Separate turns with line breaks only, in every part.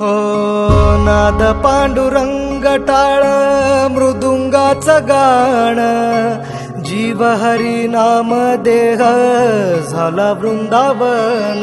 हो नाद पांडुरंग टाळ मृदुंगाचं गाण. जीव हरी नाम देह झाला वृंदावन.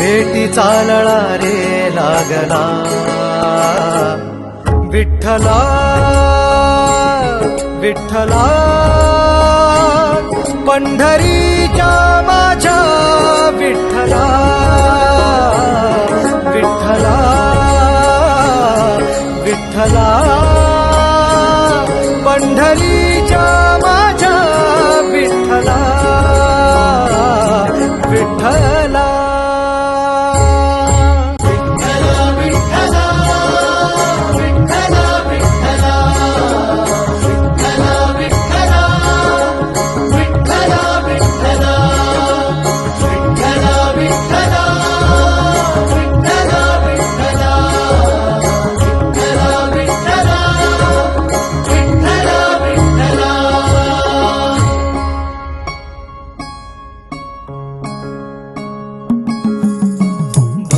भेटी चालळा रे लागला. विठ्ठला विठ्ठला पंढरीच्या माझ्या विठ्ठला विठ्ठला विठ्ठला पंढरी